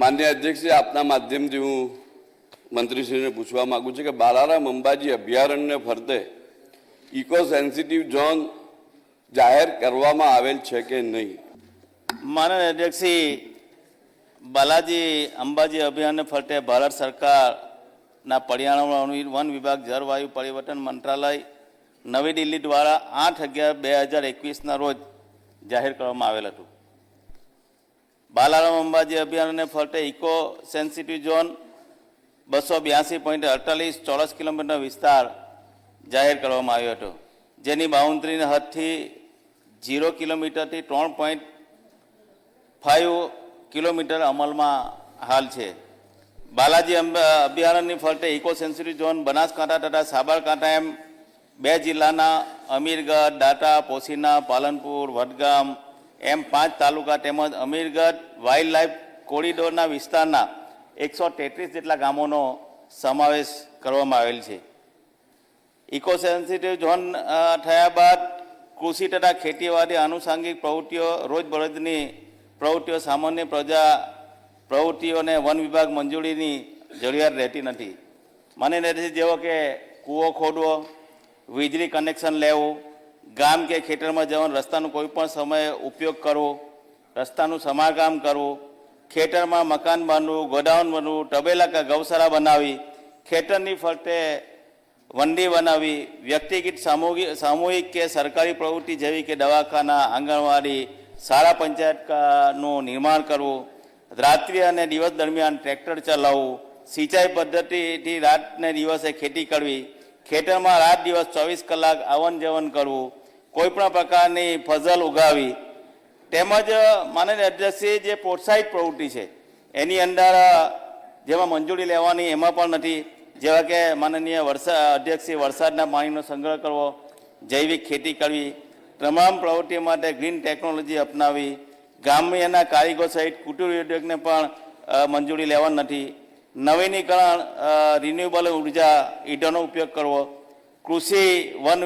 માન્ય અધ્યક્ષજી આપના માધ્યમથી હું મંત્રીશ્રીને પૂછવા માગું છું કે બાલારામ અંબાજી અભયારણ્ય ફરતે ઇકો સેન્સિટિવ ઝોન જાહેર કરવામાં આવેલ છે કે નહીં? માનનીય અધ્યક્ષશ્રી બાલાજી અંબાજી અભિયાનને ફરતે ભારત સરકારના પર્યાવરણ વન વિભાગ જળવાયુ પરિવર્તન મંત્રાલય, નવી દિલ્હી દ્વારા આઠ અગિયાર બે હજાર એકવીસના રોજ જાહેર કરવામાં આવેલ હતું. બાલારામ અંબાજી અભિયાનને ફરતે ઇકો સેન્સિટિવ ઝોન બસો બ્યાસી પોઈન્ટ અડતાલીસ ચોરસ કિલોમીટર વિસ્તાર જાહેર કરવામાં આવ્યો હતો. જેની બાઉન્ડ્રીની હદથી ઝીરો કિલોમીટરથી ત્રણ પોઈન્ટ ફાઇવ કિલોમીટર અમલમાં હાલ છે. બાલાજી અભયારણ્યની ફરતે ઇકો સેન્સિટિવ ઝોન બનાસકાંઠા તથા સાબરકાંઠા એમ બે જિલ્લાના અમીરગઢ દાટા પોશીના પાલનપુર, વડગામ એમ પાંચ તાલુકા તેમજ અમીરગઢ વાઇલ્ડ લાઇફ કોરિડોરના વિસ્તારના એકસો તેત્રીસ જેટલા ગામોનો સમાવેશ કરવામાં આવેલ છે. ઇકો સેન્સિટિવ ઝોન થયા બાદ કૃષિ તથા ખેતીવાડી આનુષાંગિક પ્રવૃત્તિઓ, રોજબરોજની પ્રવૃત્તિઓ, સામાન્ય પ્રજા પ્રવૃત્તિઓને વન વિભાગ મંજૂરીની જરૂરિયાત રહેતી નથી. મને નથી જેવો કે કૂવો ખોદવો, વીજળી કનેક્શન લેવું ગામ કે ખેતરમાં જવાનું, રસ્તાનો કોઈ પણ સમયે ઉપયોગ કરવો, રસ્તાનું સમારકામ કરવું, ખેતરમાં મકાન બાંધવું ગોડાઉન બનવું, તબેલા કે ગૌશાળા બનાવી, ખેતરની ફરતે વંડી બનાવી, વ્યક્તિગત સામૂહિક સામૂહિક કે સરકારી પ્રવૃત્તિ જેવી કે દવાખાના, આંગણવાડી, શાળા પંચાયતનું નિર્માણ કરવું, રાત્રિ અને દિવસ દરમિયાન ટ્રેક્ટર ચલાવવું, સિંચાઈ પદ્ધતિથી રાતને દિવસે ખેતી કરવી, ખેતરમાં રાત દિવસ ચોવીસ કલાક આવન જવન કરવું કોઈ પણ પ્રકારની ફસલ ઉગાવી, તેમજ માનનીય અધ્યક્ષે જે પ્રોત્સાહિત પ્રવૃત્તિ છે, એની અંદર જેમાં મંજૂરી લેવાની એમાં પણ નથી. જેવા કે માનનીય વરસાદ અધ્યક્ષે વરસાદના પાણીનો સંગ્રહ કરવો, જૈવિક ખેતી કરવી, તમામ પ્રવૃત્તિઓ માટે ગ્રીન ટેકનોલોજી અપનાવી ગ્રામ્યના કારીગરો સહિત કુટીર ઉદ્યોગને પણ મંજૂરી લેવાની નથી. નવીનીકરણ રિન્યુએબલ ઊર્જા, ઈંધણનો ઉપયોગ કરવો કૃષિ વન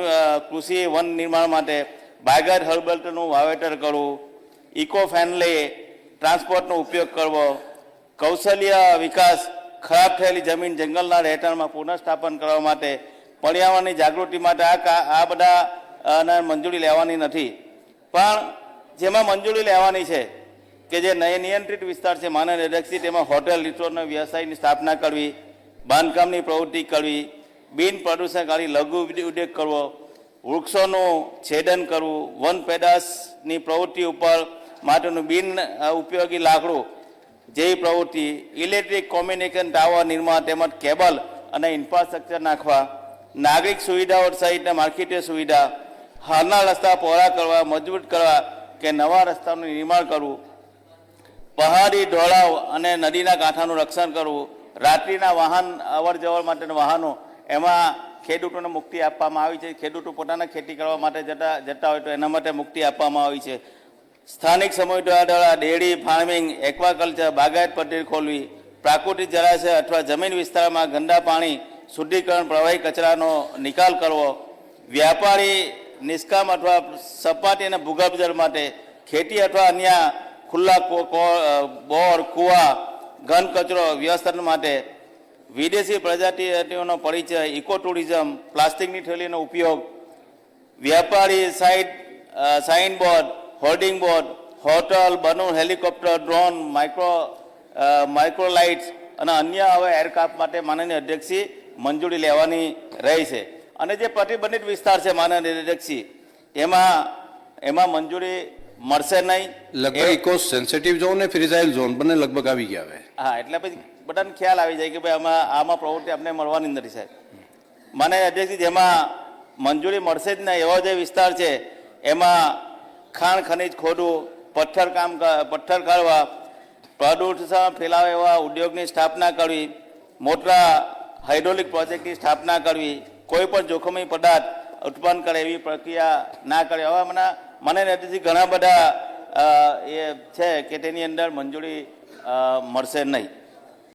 કૃષિ વન નિર્માણ માટે બાયગર હર્બલનું વાવેતર કરવું ઇકો ફ્રેન્ડલી ટ્રાન્સપોર્ટનો ઉપયોગ કરવો, કૌશલ્ય વિકાસ, ખરાબ થયેલી જમીન જંગલના રહેઠાણમાં પુનઃસ્થાપન કરવા માટે, પર્યાવરણની જાગૃતિ માટે આ કા- આ બધા ને મંજૂરી લેવાની નથી. પણ જેમાં મંજૂરી લેવાની છે કે જે નય નિયંત્રિત વિસ્તાર છે, માનવ અધ્યક્ષી તેમાં હોટેલ, રિસોર્ટના વ્યવસાયની સ્થાપના કરવી, બાંધકામની પ્રવૃત્તિ કરવી બિન પ્રદૂષણકારી લઘુ ઉદ્યોગ કરવો, વૃક્ષોનું છેદન કરવું, વન પેદાશની પ્રવૃત્તિ ઉપર માટેનું બિન ઉપયોગી લાકડું જેવી પ્રવૃત્તિ, ઇલેક્ટ્રિક કોમ્યુનિકેશન ટાવર નિર્માણ તેમજ કેબલ અને ઇન્ફ્રાસ્ટ્રક્ચર નાખવા, નાગરિક સુવિધાઓ સહિતના માર્કેટીય સુવિધા, હાલના રસ્તા પહોળા કરવા, મજબૂત કરવા કે નવા રસ્તાનું નિર્માણ કરવું, પહાડી ઢોળાવ અને નદીના કાંઠાનું રક્ષણ કરવું, રાત્રિના વાહન અવર જવર માટેના વાહનો એમાં ખેડૂતોને મુક્તિ આપવામાં આવી છે. ખેડૂતો પોતાના ખેતી કરવા માટે જતા જતા હોય તો એના માટે મુક્તિ આપવામાં આવી છે. સ્થાનિક સમય દ્વારા ડેરી, ફાર્મિંગ, એક્વાકલ્ચર, બાગાયત પદ્ધતિ ખોલવી, પ્રાકૃતિક જળાશય અથવા જમીન વિસ્તારમાં ગંદા પાણી, શુદ્ધિકરણ, પ્રવાહી કચરાનો નિકાલ કરવો, વ્યાપારી નિષ્કામ અથવા સપાટી અને ભૂગર્ભ જળ માટે ખેતી અથવા અન્ય ખુલ્લા બોર, કૂવા, ઘન કચરો વ્યવસ્થાપન માટે વિદેશી પ્રજાતિઓનો પરિચય ઇકો ટુરિઝમ પ્લાસ્ટિકની થેલીનો ઉપયોગ વ્યાપારી site signboard hoarding board hotel balloon helicopter drone micro microlights અને અન્ય હવે એરક્રાફ્ટ માટે માનનીય અધ્યક્ષી મંજૂરી લેવાની રહી છે. અને જે પ્રતિબંધિત વિસ્તાર છે માનનીય અધ્યક્ષી એમાં એમાં મંજૂરી મળશે નહીં. લગભગ ઇકો સેન્સિટિવ ઝોન ને ફ્રીઝાઇલ ઝોન બંને લગભગ આવી ગયા હવે. હા એટલે પછી બધાને ખ્યાલ આવી જાય કે ભાઈ આમાં આમાં પ્રવૃત્તિ અમને મળવાની નથી સાહેબ. મને અધ્યક્ષજી જેમાં મંજૂરી મળશે જ નહીં એવો જે વિસ્તાર છે, એમાં ખાણ, ખનિજ, ખોડું, પથ્થર કામ પથ્થર કાઢવા પ્રદૂષણ ફેલાવે એવા ઉદ્યોગની સ્થાપના કરવી, મોટા હાઇડ્રોલિક પ્રોજેક્ટની સ્થાપના કરવી, કોઈ પણ જોખમી પદાર્થ ઉત્પન્ન કરે એવી પ્રક્રિયા ના કરે. હવે મને મને નથી ઘણા બધા એ છે કે તેની અંદર મંજૂરી મળશે નહીં.